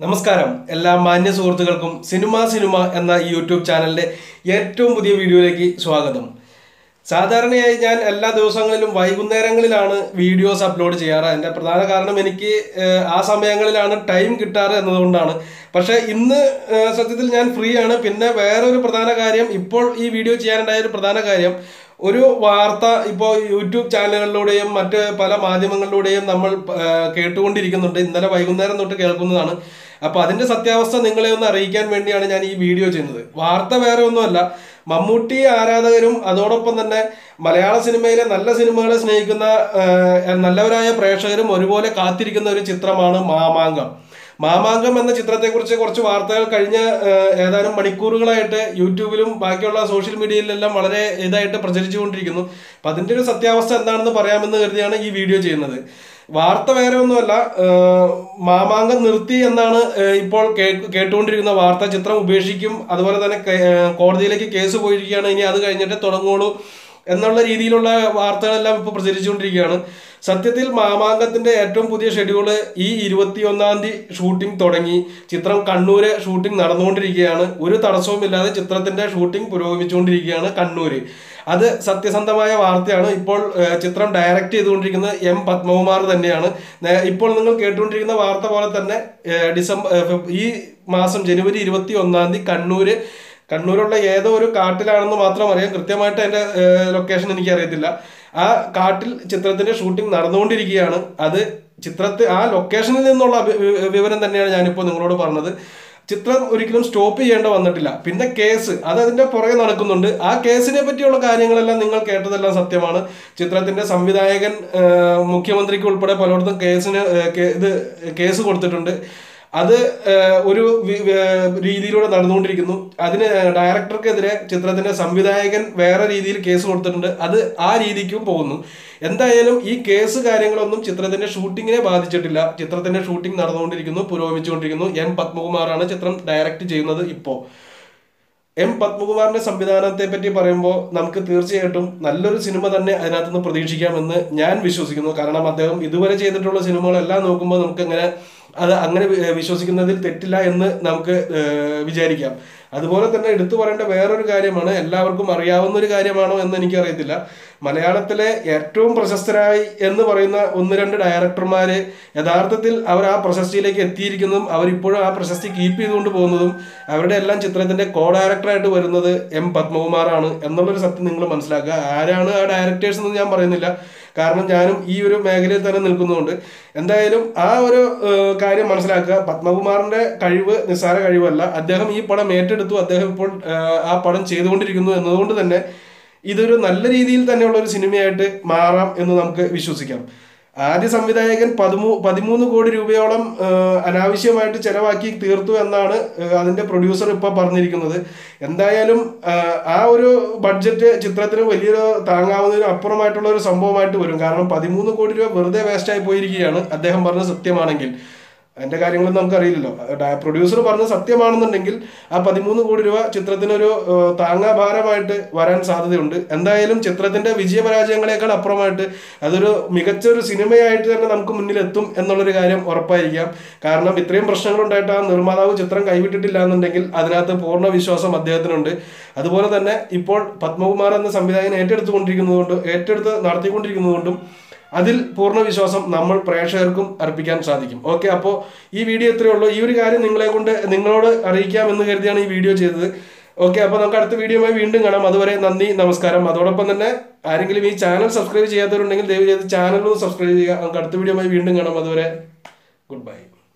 നമസ്കാരം. എല്ലാ മാന്യ സുഹൃത്തുക്കൾക്കും സിനിമ സിനിമ എന്ന യൂട്യൂബ് ചാനലിന്റെ ഏറ്റവും പുതിയ വീഡിയോയിലേക്ക് സ്വാഗതം. സാധാരണയായി ഞാൻ എല്ലാ ദിവസങ്ങളിലും വൈകുന്നേരങ്ങളിലാണ് വീഡിയോസ് അപ്ലോഡ് ചെയ്യാറ്. അതിന്റെ പ്രധാന കാരണം എനിക്ക് ആ സമയങ്ങളിലാണ് ടൈം കിട്ടാറ് എന്നതുകൊണ്ടാണ്. പക്ഷേ ഇന്ന് സത്യത്തിൽ ഞാൻ ഫ്രീ ആണ് പിന്നെ വേറൊരു പ്രധാന കാര്യം ഇപ്പോൾ ഈ വീഡിയോ ചെയ്യാനുണ്ടായ ഒരു പ്രധാന കാര്യം ഒരു വാർത്ത ഇപ്പോൾ യൂട്യൂബ് ചാനലുകളിലൂടെയും മറ്റ് പല മാധ്യമങ്ങളിലൂടെയും നമ്മൾ കേട്ടുകൊണ്ടിരിക്കുന്നുണ്ട്. ഇന്നലെ വൈകുന്നേരം തൊട്ട് കേൾക്കുന്നതാണ്. അപ്പൊ അതിന്റെ സത്യാവസ്ഥ നിങ്ങളെ ഒന്ന് അറിയിക്കാൻ വേണ്ടിയാണ് ഞാൻ ഈ വീഡിയോ ചെയ്യുന്നത്. വാർത്ത വേറെ ഒന്നുമല്ല. മമ്മൂട്ടി ആരാധകരും അതോടൊപ്പം തന്നെ മലയാള സിനിമയിലെ നല്ല സിനിമകളെ സ്നേഹിക്കുന്ന നല്ലവരായ പ്രേക്ഷകരും ഒരുപോലെ കാത്തിരിക്കുന്ന ഒരു ചിത്രമാണ് മാമാങ്കം. മാമാങ്കം എന്ന ചിത്രത്തെക്കുറിച്ച് കുറച്ച് വാർത്തകൾ കഴിഞ്ഞ ഏതാനും മണിക്കൂറുകളായിട്ട് യൂട്യൂബിലും ബാക്കിയുള്ള സോഷ്യൽ മീഡിയയിലെല്ലാം വളരെ ഇതായിട്ട് പ്രചരിച്ചുകൊണ്ടിരിക്കുന്നു. അപ്പം അതിന്റെ ഒരു സത്യാവസ്ഥ എന്താണെന്ന് പറയാമെന്ന് കരുതിയാണ് ഈ വീഡിയോ ചെയ്യുന്നത്. വാർത്ത വേറെ ഒന്നുമല്ല മാമാങ്കം നിർത്തി എന്നാണ് ഇപ്പോൾ കേട്ടുകൊണ്ടിരിക്കുന്ന വാർത്ത ചിത്രം ഉപേക്ഷിക്കും. അതുപോലെ തന്നെ കോടതിയിലേക്ക് കേസ് പോയിരിക്കുകയാണ്. ഇനി അത് കഴിഞ്ഞിട്ട് തുടങ്ങുള്ളൂ എന്നുള്ള രീതിയിലുള്ള വാർത്തകളെല്ലാം ഇപ്പോൾ പ്രചരിച്ചുകൊണ്ടിരിക്കുകയാണ്. സത്യത്തിൽ മാമാങ്കത്തിന്റെ ഏറ്റവും പുതിയ ഷെഡ്യൂൾ ഈ ഇരുപത്തിയൊന്നാം തീയതി ഷൂട്ടിംഗ് തുടങ്ങി. ചിത്രം കണ്ണൂര് ഷൂട്ടിംഗ് നടന്നുകൊണ്ടിരിക്കുകയാണ്. ഒരു തടസ്സവുമില്ലാതെ ചിത്രത്തിന്റെ ഷൂട്ടിംഗ് പുരോഗമിച്ചുകൊണ്ടിരിക്കുകയാണ് കണ്ണൂര്. അത് സത്യസന്ധമായ വാർത്തയാണ്. ഇപ്പോൾ ചിത്രം ഡയറക്റ്റ് ചെയ്തുകൊണ്ടിരിക്കുന്നത് എം പത്മകുമാർ തന്നെയാണ്. ഇപ്പോൾ നിങ്ങൾ കേട്ടുകൊണ്ടിരിക്കുന്ന വാർത്ത പോലെ തന്നെ ഡിസംബർ ഈ മാസം ജനുവരി ഇരുപത്തി ഒന്നാം തീയതി കണ്ണൂര് കണ്ണൂരുള്ള ഏതോ ഒരു കാട്ടിലാണെന്ന് മാത്രം അറിയാം. കൃത്യമായിട്ട് അതിന്റെ ലൊക്കേഷൻ എനിക്ക് അറിയത്തില്ല ആ കാട്ടിൽ ചിത്രത്തിന്റെ ഷൂട്ടിംഗ് നടന്നുകൊണ്ടിരിക്കുകയാണ്. അത് ചിത്രത്തിൽ ആ ലൊക്കേഷനിൽ നിന്നുള്ള വിവരം തന്നെയാണ് ഞാനിപ്പോൾ നിങ്ങളോട് പറഞ്ഞത്. ചിത്രം ഒരിക്കലും സ്റ്റോപ്പ് ചെയ്യേണ്ട വന്നിട്ടില്ല. പിന്നെ കേസ് അത് അതിന്റെ പുറകെ നടക്കുന്നുണ്ട്. ആ കേസിനെ പറ്റിയുള്ള കാര്യങ്ങളെല്ലാം നിങ്ങൾ കേട്ടതെല്ലാം സത്യമാണ്. ചിത്രത്തിന്റെ സംവിധായകൻ മുഖ്യമന്ത്രിക്ക് ഉൾപ്പെടെ പലയിടത്തും കേസിന് ഇത് കേസ് കൊടുത്തിട്ടുണ്ട്. അത് ഒരു രീതിയിലൂടെ നടന്നുകൊണ്ടിരിക്കുന്നു. അതിന് ഡയറക്ടർക്കെതിരെ ചിത്രത്തിന്റെ സംവിധായകൻ വേറെ രീതിയിൽ കേസ് കൊടുത്തിട്ടുണ്ട്. അത് ആ രീതിക്കും പോകുന്നു. എന്തായാലും ഈ കേസ് കാര്യങ്ങളൊന്നും ചിത്രത്തിന്റെ ഷൂട്ടിങ്ങിനെ ബാധിച്ചിട്ടില്ല. ചിത്രത്തിന്റെ ഷൂട്ടിംഗ് നടന്നുകൊണ്ടിരിക്കുന്നു പുരോഗമിച്ചുകൊണ്ടിരിക്കുന്നു. എം പത്മകുമാറാണ് ചിത്രം ഡയറക്റ്റ് ചെയ്യുന്നത് ഇപ്പോൾ എം പത്മകുമാറിന്റെ സംവിധാനത്തെ പറ്റി പറയുമ്പോൾ നമുക്ക് തീർച്ചയായിട്ടും നല്ലൊരു സിനിമ തന്നെ അതിനകത്ത് നിന്ന് പ്രതീക്ഷിക്കാമെന്ന് ഞാൻ വിശ്വസിക്കുന്നു. കാരണം അദ്ദേഹം ഇതുവരെ ചെയ്തിട്ടുള്ള സിനിമകളെല്ലാം നോക്കുമ്പോൾ നമുക്ക് അങ്ങനെ അത് അങ്ങനെ വിശ്വസിക്കുന്നതിൽ തെറ്റില്ല എന്ന് നമുക്ക് വിചാരിക്കാം. അതുപോലെ തന്നെ എടുത്തു പറയേണ്ട വേറൊരു കാര്യമാണ് എല്ലാവർക്കും അറിയാവുന്ന ഒരു കാര്യമാണോ എന്ന് എനിക്കറിയത്തില്ല. മലയാളത്തിലെ ഏറ്റവും പ്രശസ്തരായി എന്ന് പറയുന്ന ഒന്ന് രണ്ട് ഡയറക്ടർമാര് യഥാർത്ഥത്തിൽ അവർ ആ പ്രശസ്തിയിലേക്ക് എത്തിയിരിക്കുന്നതും അവരിപ്പോഴും ആ പ്രശസ്തി കീപ്പ് ചെയ്തുകൊണ്ട് പോകുന്നതും അവരുടെ എല്ലാം ചിത്രത്തിന്റെ കോ ഡയറക്ടറായിട്ട് വരുന്നത് എം പത്മകുമാറാണ് എന്നുള്ളൊരു സത്യം നിങ്ങൾ മനസ്സിലാക്കുക. ആരാണ് ആ ഡയറക്ടേഴ്സ് എന്ന് ഞാൻ പറയുന്നില്ല. കാരണം ഞാനും ഈ ഒരു മേഖലയിൽ തന്നെ നിൽക്കുന്നതുകൊണ്ട് എന്തായാലും ആ ഒരു കാര്യം മനസ്സിലാക്കുക. പത്മകുമാറിന്റെ കഴിവ് നിസ്സാര കഴിവല്ല. അദ്ദേഹം ഈ പടം ഏറ്റെടുത്തു. അദ്ദേഹം ഇപ്പോൾ ആ പടം ചെയ്തുകൊണ്ടിരിക്കുന്നു എന്നതുകൊണ്ട് തന്നെ ഇതൊരു നല്ല രീതിയിൽ തന്നെയുള്ള ഒരു സിനിമയായിട്ട് മാറാം എന്ന് നമുക്ക് വിശ്വസിക്കാം. ആദ്യ സംവിധായകൻ പതിമൂ പതിമൂന്ന് കോടി രൂപയോളം അനാവശ്യമായിട്ട് ചെലവാക്കി തീർത്തു എന്നാണ് അതിന്റെ പ്രൊഡ്യൂസർ ഇപ്പൊ പറഞ്ഞിരിക്കുന്നത്. എന്തായാലും ആ ഒരു ബഡ്ജറ്റ് ചിത്രത്തിന് വലിയൊരു താങ്ങാവുന്നതിന് അപ്പുറമായിട്ടുള്ള ഒരു സംഭവമായിട്ട് വരും. കാരണം പതിമൂന്ന് കോടി രൂപ വെറുതെ വേസ്റ്റായി പോയിരിക്കുകയാണ് അദ്ദേഹം പറഞ്ഞ സത്യമാണെങ്കിൽ. അതിന്റെ കാര്യങ്ങളൊന്നും നമുക്കറിയില്ലല്ലോ. പ്രൊഡ്യൂസർ പറഞ്ഞ സത്യമാണെന്നുണ്ടെങ്കിൽ ആ പതിമൂന്ന് കോടി രൂപ ചിത്രത്തിനൊരു താങ്ങാഭാരമായിട്ട് വരാൻ സാധ്യതയുണ്ട്. എന്തായാലും ചിത്രത്തിന്റെ വിജയപരാജയങ്ങളെക്കാൾ അപ്പുറമായിട്ട് അതൊരു മികച്ച ഒരു സിനിമയായിട്ട് തന്നെ നമുക്ക് മുന്നിലെത്തും എന്നുള്ളൊരു കാര്യം ഉറപ്പായിരിക്കാം. കാരണം ഇത്രയും പ്രശ്നങ്ങളുണ്ടായിട്ട് ആ നിർമ്മാതാവ് ചിത്രം കൈവിട്ടിട്ടില്ല എന്നുണ്ടെങ്കിൽ അതിനകത്ത് പൂർണ വിശ്വാസം അദ്ദേഹത്തിനുണ്ട്. അതുപോലെ തന്നെ ഇപ്പോൾ പത്മകുമാർ എന്ന സംവിധായകൻ ഏറ്റെടുത്തുകൊണ്ടിരിക്കുന്നതുകൊണ്ട് ഏറ്റെടുത്ത് നടത്തിക്കൊണ്ടിരിക്കുന്നതുകൊണ്ടും അതിൽ പൂർണ വിശ്വാസം നമ്മൾ പ്രേക്ഷകർക്കും അർപ്പിക്കാൻ സാധിക്കും. ഓക്കെ അപ്പോൾ ഈ വീഡിയോ ഇത്രയേ ഉള്ളൂ. ഈ ഒരു കാര്യം നിങ്ങളെ കൊണ്ട് നിങ്ങളോട് അറിയിക്കാം എന്ന് കരുതിയാണ് ഈ വീഡിയോ ചെയ്തത്. ഓക്കെ അപ്പോൾ നമുക്ക് അടുത്ത വീഡിയോയുമായി വീണ്ടും കാണാം. അതുവരെ നന്ദി നമസ്കാരം. അതോടൊപ്പം തന്നെ ആരെങ്കിലും ഈ ചാനൽ സബ്സ്ക്രൈബ് ചെയ്യാത്തവരുണ്ടെങ്കിൽ ദയവ് ചെയ്ത് ചാനലും സബ്സ്ക്രൈബ് ചെയ്യുക. നമുക്ക് അടുത്ത വീഡിയോയുമായി വീണ്ടും കാണാം. അതുവരെ ഗുഡ് ബൈ